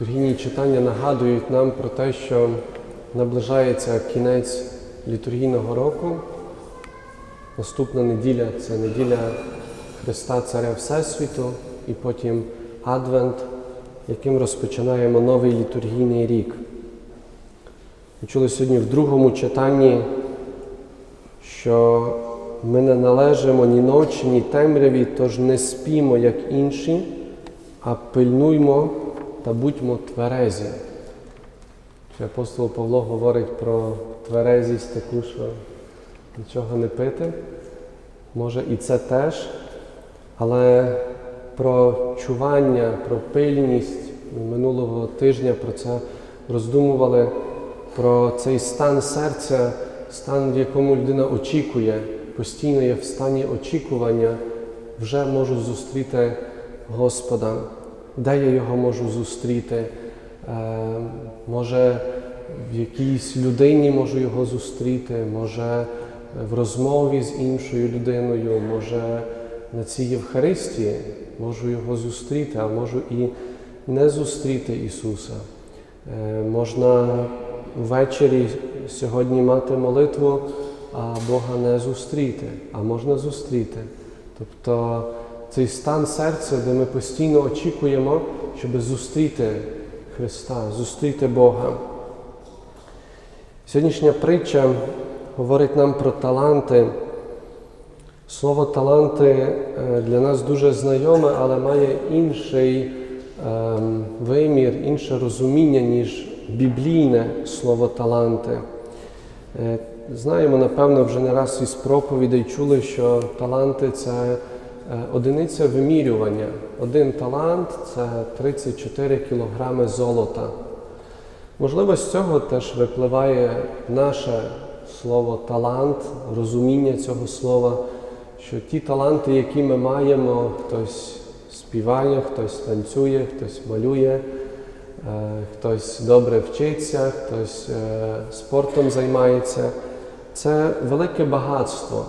Літургійні читання нагадують нам про те, що наближається кінець літургійного року. Наступна неділя це неділя Христа Царя Всесвіту, і потім Адвент, яким розпочинаємо новий літургійний рік. Ми чули сьогодні в другому читанні, що ми не належимо ні ночі, ні темряві, тож не спімо, як інші, а пильнуймо та будьмо тверезі. Чи апостол Павло говорить про тверезість таку, що нічого не пити. Може і це теж, але про чування, про пильність минулого тижня про це роздумували, про цей стан серця, стан, в якому людина очікує, постійно є в стані очікування, вже можу зустріти Господа, де я його можу зустріти. Е, може, в якійсь людині можу його зустріти, може в розмові з іншою людиною, може на цій Євхаристії можу його зустріти, а можу і не зустріти Ісуса. Е, Можна ввечері сьогодні мати молитву, а Бога не зустріти, а можна зустріти. Тобто цей стан серця, де ми постійно очікуємо, щоб зустріти Христа, зустріти Бога. Сьогоднішня притча говорить нам про таланти. Слово таланти е, для нас дуже знайоме, але має інший ем, вимір, інше розуміння, ніж біблійне слово таланти. Е, Знаємо, напевно, вже не раз із проповідей чули, що таланти це одиниця вимірювання. Один талант це 34 кілограми золота. Можливо, з цього теж випливає наше слово талант, розуміння цього слова, що ті таланти, які ми маємо, хтось співає, хтось танцює, хтось малює, е, хтось добре вчиться, хтось е, спортом займається. Це велике багатство.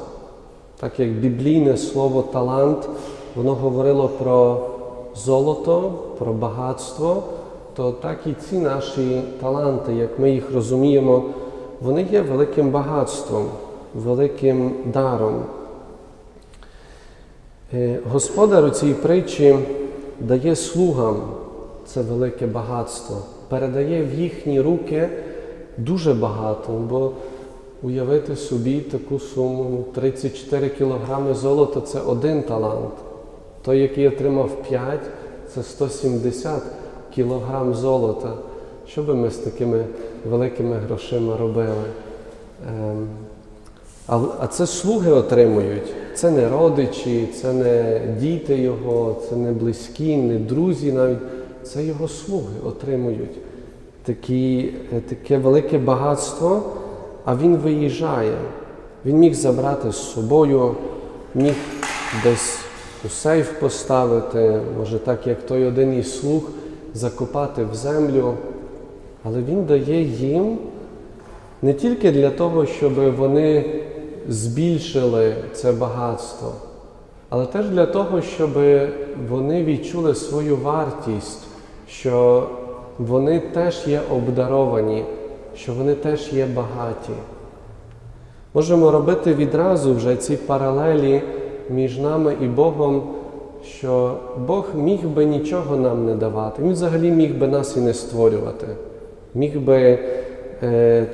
Так як біблійне слово талант, воно говорило про золото, про багатство, то так і ці наші таланти, як ми їх розуміємо, вони є великим багатством, великим даром. Е, Господар у цій притчі дає слугам це велике багатство, передає в їхні руки дуже багато, бо уявити собі таку суму 34 кілограми золота це один талант. Той, який отримав 5, це 170 кілограм золота. Що би ми з такими великими грошима робили? Ем, а, це слуги отримують. Це не родичі, це не діти його, це не близькі, не друзі навіть. Це його слуги отримують такі, е, таке велике багатство, а він виїжджає. Він міг забрати з собою, міг десь у сейф поставити, може так, як той один із слуг, закопати в землю. Але він дає їм не тільки для того, щоб вони збільшили це багатство, але теж для того, щоб вони відчули свою вартість, що вони теж є обдаровані, що вони теж є багаті. Можемо робити відразу вже ці паралелі між нами і Богом, що Бог міг би нічого нам не давати. Він взагалі міг би нас і не створювати, міг би е,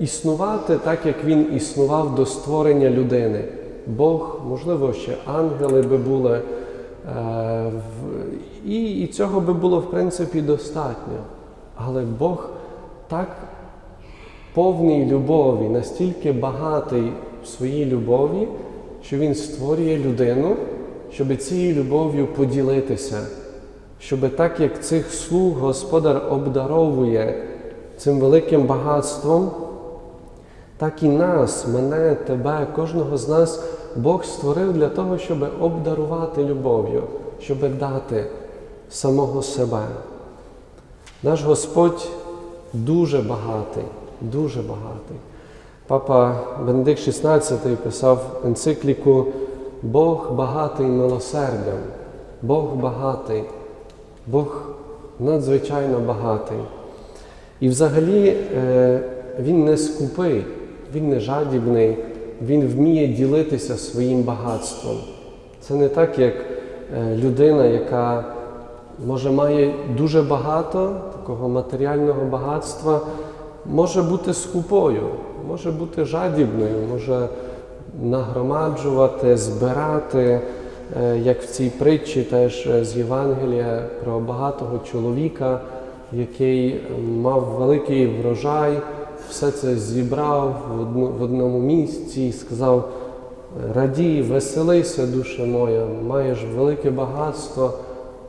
існувати так, як він існував до створення людини. Бог, можливо, ще ангели би були, е, і, і цього би було в принципі достатньо. Але Бог так повний любові, настільки багатий в своїй любові, що Він створює людину, щоб цією любов'ю поділитися, щоб так як цих слуг Господар обдаровує цим великим багатством, так і нас, мене, тебе, кожного з нас Бог створив для того, щоб обдарувати любов'ю, щоб дати самого себе. Наш Господь дуже багатий, дуже багатий. Папа Бенедикт XVI писав енцикліку Бог багатий милосердям, Бог багатий, Бог надзвичайно багатий. І взагалі е, він не скупий, він не жадібний, він вміє ділитися своїм багатством. Це не так, як е, людина, яка може має дуже багато такого матеріального багатства, може бути скупою, може бути жадібною, може нагромаджувати, збирати, е, як в цій притчі теж е, з Євангелія про багатого чоловіка, який мав великий врожай, все це зібрав в одному місці і сказав: Радій, веселися, душа моя, маєш велике багатство.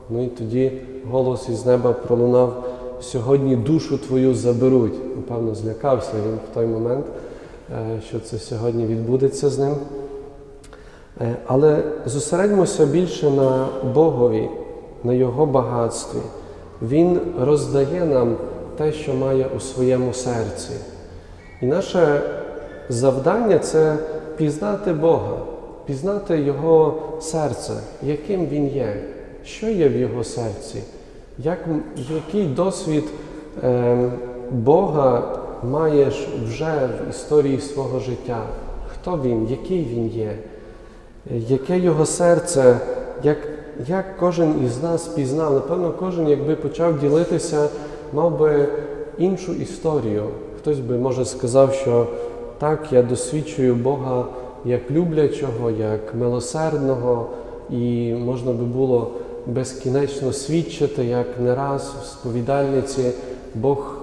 Ну і тоді голос із неба пролунав: сьогодні душу твою заберуть. Напевно, злякався він в той момент, е, що це сьогодні відбудеться з ним. Е, Але зосередьмося більше на Богові, на Його багатстві. Він роздає нам те, що має у своєму серці. І наше завдання це пізнати Бога, пізнати Його серце, яким Він є, що є в Його серці, як, який досвід е, Бога маєш вже в історії свого життя, хто Він, який Він є, яке його серце, як, як кожен із нас пізнав, напевно, кожен, якби почав ділитися, мав би іншу історію. Хтось би, може, сказав, що так, я досвідчую Бога як люблячого, як милосердного, і можна би було безкінечно свідчити, як не раз в сповідальниці Бог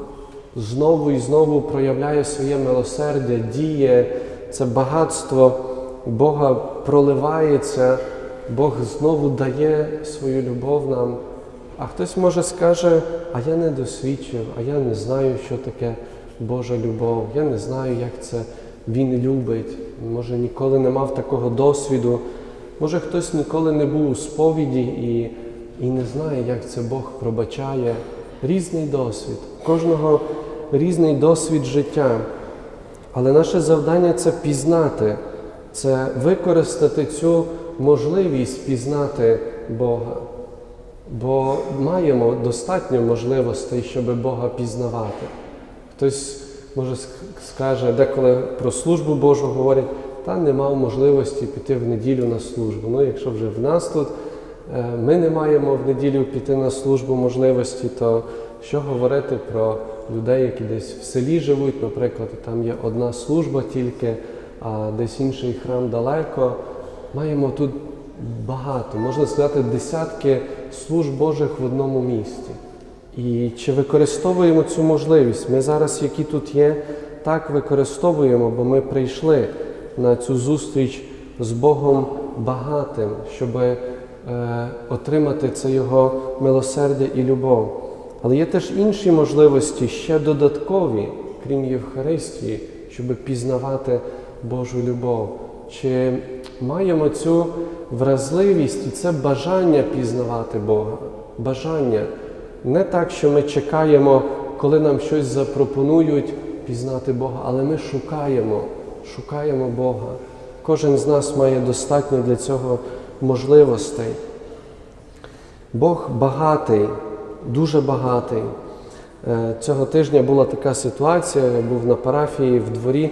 знову і знову проявляє своє милосердя, діє, це багатство Бога проливається, Бог знову дає свою любов нам. А хтось може скаже, а я не досвідчив, а я не знаю, що таке Божа любов, я не знаю, як це Він любить. Може, ніколи не мав такого досвіду. Може, хтось ніколи не був у сповіді і, і не знає, як це Бог пробачає. Різний досвід, кожного різний досвід життя. Але наше завдання це пізнати, це використати цю можливість пізнати Бога. Бо маємо достатньо можливостей, щоб Бога пізнавати. Хтось може скаже, деколи про службу Божу говорять, та не мав можливості піти в неділю на службу. Ну, якщо вже в нас тут е, ми не маємо в неділю піти на службу можливості, то що говорити про людей, які десь в селі живуть, наприклад, там є одна служба тільки, а десь інший храм далеко. Маємо тут багато, можна сказати, десятки служб Божих в одному місті. І чи використовуємо цю можливість? Ми зараз, які тут є, так використовуємо, бо ми прийшли на цю зустріч з Богом багатим, щоб е, отримати це Його милосердя і любов. Але є теж інші можливості, ще додаткові, крім Євхаристії, щоб пізнавати Божу любов. Чи маємо цю вразливість і це бажання пізнавати Бога? Бажання. Не так, що ми чекаємо, коли нам щось запропонують пізнати Бога, але ми шукаємо, шукаємо Бога. Кожен з нас має достатньо для цього можливостей. Бог багатий, дуже багатий. Е, Цього тижня була така ситуація, я був на парафії в дворі,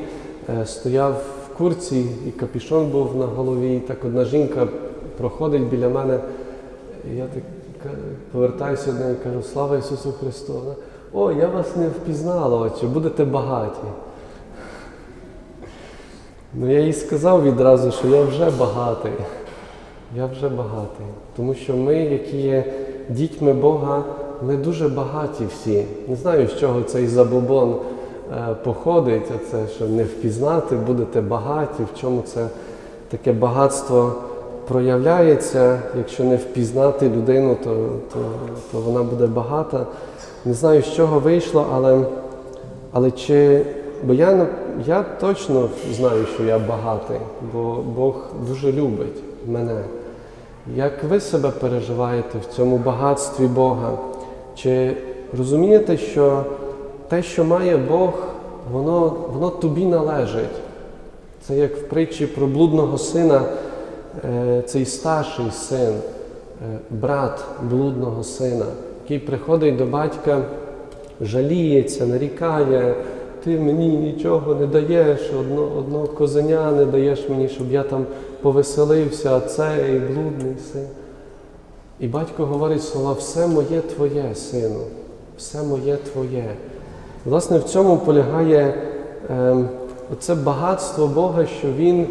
е, стояв в курці і капішон був на голові. І так одна жінка проходить біля мене. Я так повертаюся до неї і кажу, слава Ісусу Христу. О, я вас не впізнала, отче, будете багаті. Ну я їй сказав відразу, що я вже багатий. Я вже багатий. Тому що ми, які є дітьми Бога, ми дуже багаті всі. Не знаю, з чого цей забобон е, походить, а це що не впізнати, будете багаті, в чому це таке багатство проявляється. Якщо не впізнати людину, то, то, то вона буде багата. Не знаю, з чого вийшло, але, але чи. Бо я, я точно знаю, що я багатий, бо Бог дуже любить мене. Як ви себе переживаєте в цьому багатстві Бога? Чи розумієте, що те, що має Бог, воно, воно тобі належить? Це як в притчі про блудного сина, е, цей старший син, е, брат блудного сина. який приходить до батька, жаліється, нарікає, ти мені нічого не даєш, одно, одного козеня не даєш мені, щоб я там повеселився, а цей блудний син. І батько говорить слова, все моє твоє, сину, все моє твоє. Власне, в цьому полягає е, оце багатство Бога, що Він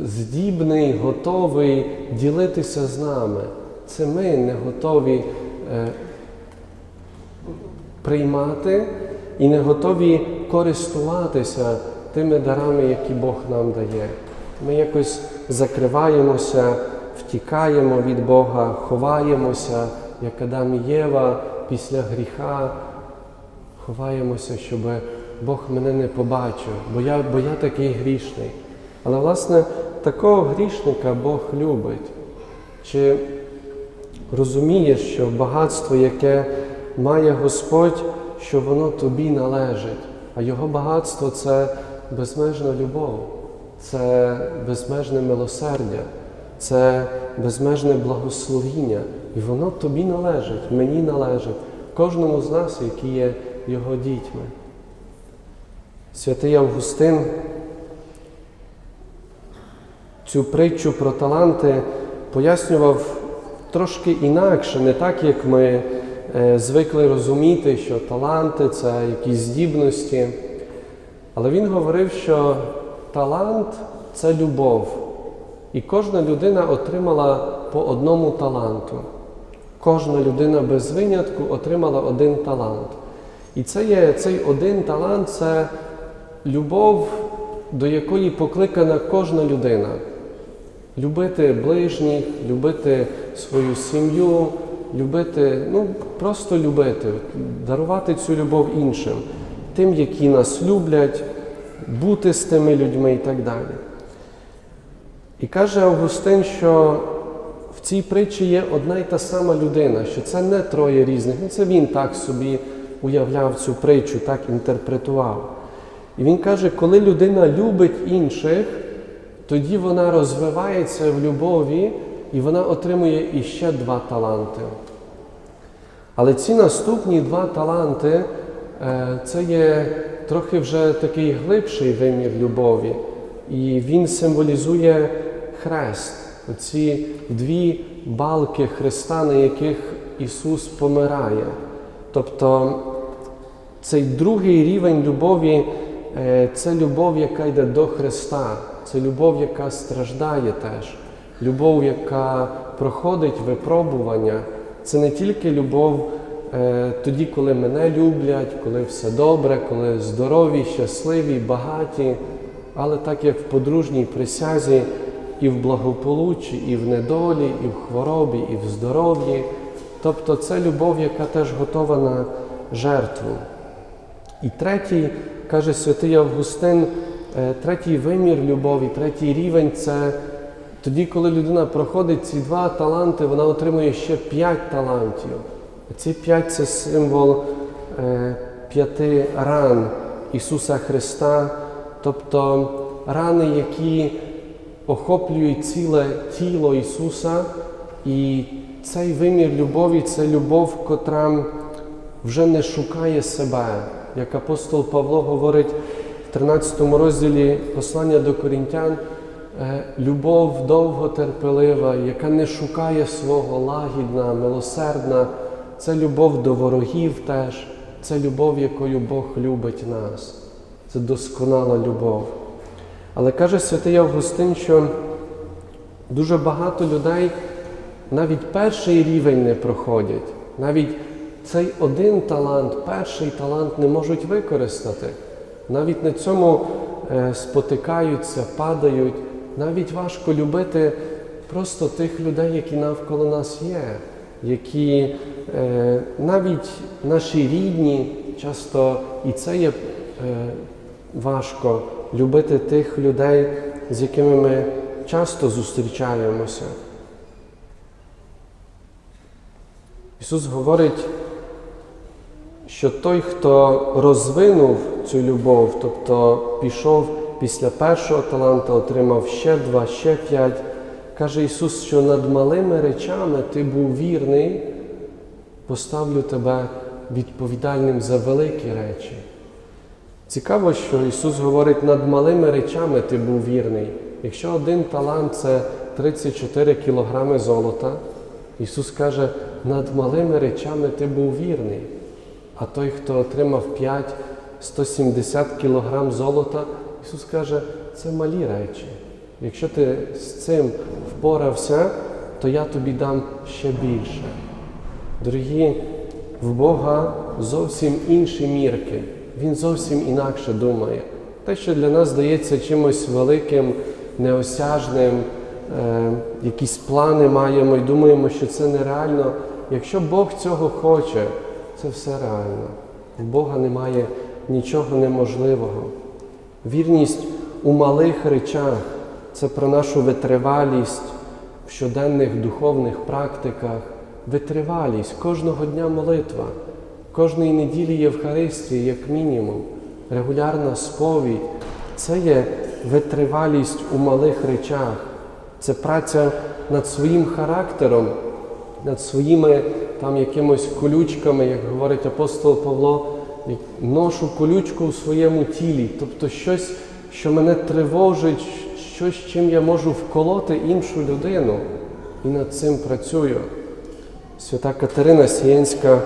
здібний, готовий ділитися з нами. Це ми не готові е, приймати і не готові користуватися тими дарами, які Бог нам дає. Ми якось закриваємося, втікаємо від Бога, ховаємося, як Адам і Єва після гріха. Ховаємося, щоб Бог мене не побачив, бо я, бо я такий грішний. Але, власне, такого грішника Бог любить. Чи розумієш, що багатство, яке має Господь, що воно тобі належить, а Його багатство це безмежна любов, це безмежне милосердя, це безмежне благословіння. І воно тобі належить, мені належить, кожному з нас, які є Його дітьми. Святий Августин цю притчу про таланти пояснював трошки інакше, не так, як ми звикли розуміти, що таланти це якісь здібності. Але він говорив, що талант це любов. І кожна людина отримала по одному таланту. Кожна людина без винятку отримала один талант. І це є цей один талант це любов, до якої покликана кожна людина. Любити ближніх, любити свою сім'ю, любити, ну просто любити, дарувати цю любов іншим, тим, які нас люблять, бути з тими людьми і так далі. І каже Августин, що в цій притчі є одна й та сама людина, що це не троє різних, ну це він так собі уявляв цю притчу, так інтерпретував. І він каже, коли людина любить інших, тоді вона розвивається в любові і вона отримує іще два таланти. Але ці наступні два таланти е, це є трохи вже такий глибший вимір любові. І він символізує хрест, оці дві балки Христа, на яких Ісус помирає. Тобто цей другий рівень любові е, це любов, яка йде до Христа, це любов, яка страждає теж, любов, яка проходить випробування. Це не тільки любов е, тоді, коли мене люблять, коли все добре, коли здорові, щасливі, багаті, але так як в подружній присязі, і в благополуччі, і в недолі, і в хворобі, і в здоров'ї. Тобто це любов, яка теж готова на жертву. І третій, каже святий Августин, е, третій вимір любові, третій рівень це тоді, коли людина проходить ці два таланти, вона отримує ще п'ять талантів. Ці п'ять це символ е, п'яти ран Ісуса Христа, тобто рани, які охоплюють ціле тіло Ісуса, і цей вимір любові це любов, котра вже не шукає себе. Як апостол Павло говорить в 13 розділі послання до корінтян, любов довготерпелива, яка не шукає свого лагідна, милосердна, це любов до ворогів теж, це любов, якою Бог любить нас. Це досконала любов. Але каже святий Августин, що дуже багато людей навіть перший рівень не проходять, навіть цей один талант, перший талант не можуть використати. Навіть на цьому е, спотикаються, падають. Навіть важко любити просто тих людей, які навколо нас є, які е, навіть наші рідні, часто і це є е, важко любити тих людей, з якими ми часто зустрічаємося. Ісус говорить, що той, хто розвинув цю любов, тобто пішов після першого таланта, отримав ще два, ще п'ять, каже Ісус, що над малими речами ти був вірний, поставлю тебе відповідальним за великі речі. Цікаво, що Ісус говорить, над малими речами ти був вірний. Якщо один талант це 34 кілограми золота, Ісус каже, над малими речами ти був вірний. А той, хто отримав 5 170 кілограм золота, Ісус каже, це малі речі. Якщо ти з цим впорався, то я тобі дам ще більше. Дорогі, в Бога зовсім інші мірки. Він зовсім інакше думає. Те, що для нас здається чимось великим, неосяжним, е, якісь плани маємо і думаємо, що це нереально. Якщо Бог цього хоче, це все реально. У Бога немає нічого неможливого. Вірність у малих речах це про нашу витривалість в щоденних духовних практиках, витривалість, кожного дня молитва, кожної неділі Євхаристії, як мінімум, регулярна сповідь. Це є витривалість у малих речах, це праця над своїм характером, над своїми там якимось колючками, як говорить апостол Павло, ношу колючку у своєму тілі, тобто щось, що мене тривожить, щось, чим я можу вколоти іншу людину, і над цим працюю. Свята Катерина Сієнська,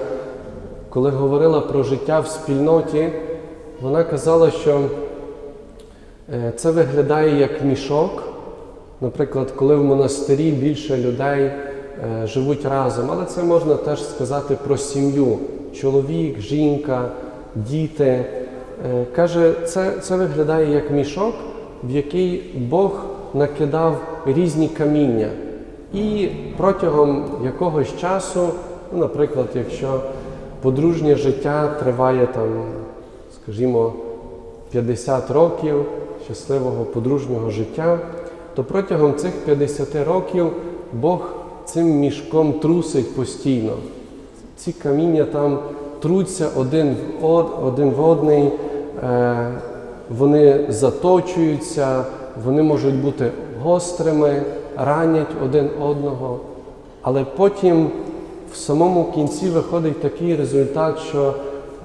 коли говорила про життя в спільноті, вона казала, що е, це виглядає як мішок. Наприклад, коли в монастирі більше людей е, живуть разом, але це можна теж сказати про сім'ю: чоловік, жінка, діти. Е, Каже, це, це виглядає як мішок, в який Бог накидав різні каміння. І протягом якогось часу, ну, наприклад, якщо подружнє життя триває там, скажімо, 50 років щасливого подружнього життя, то протягом цих 50 років Бог цим мішком трусить постійно. Ці каміння там труться один в, од, один в одний, е, вони заточуються, вони можуть бути гострими, ранять один одного. Але потім в самому кінці виходить такий результат, що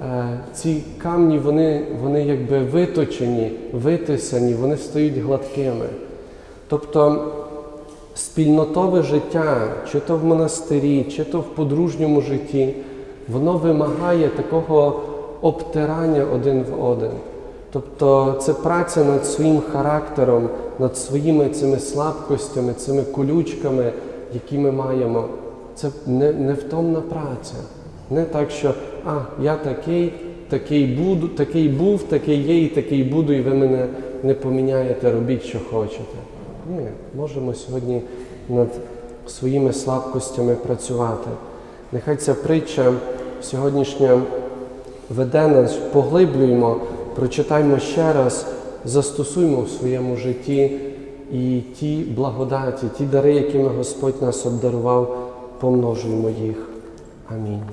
е, ці камні вони, вони якби виточені, витисані, вони стають гладкими. Тобто спільнотове життя, чи то в монастирі, чи то в подружньому житті, воно вимагає такого обтирання один в один. Тобто це праця над своїм характером, над своїми цими слабкостями, цими колючками, які ми маємо. Це не, невтомна праця. Не так, що а, я такий, такий буду, такий був, такий є і такий буду, і ви мене не поміняєте, робіть, що хочете. Ні, можемо сьогодні над своїми слабкостями працювати. Нехай ця притча сьогоднішня веде нас, поглиблюємо, прочитаймо ще раз, застосуємо в своєму житті і ті благодаті, ті дари, якими Господь нас обдарував, помножуємо їх. Амінь.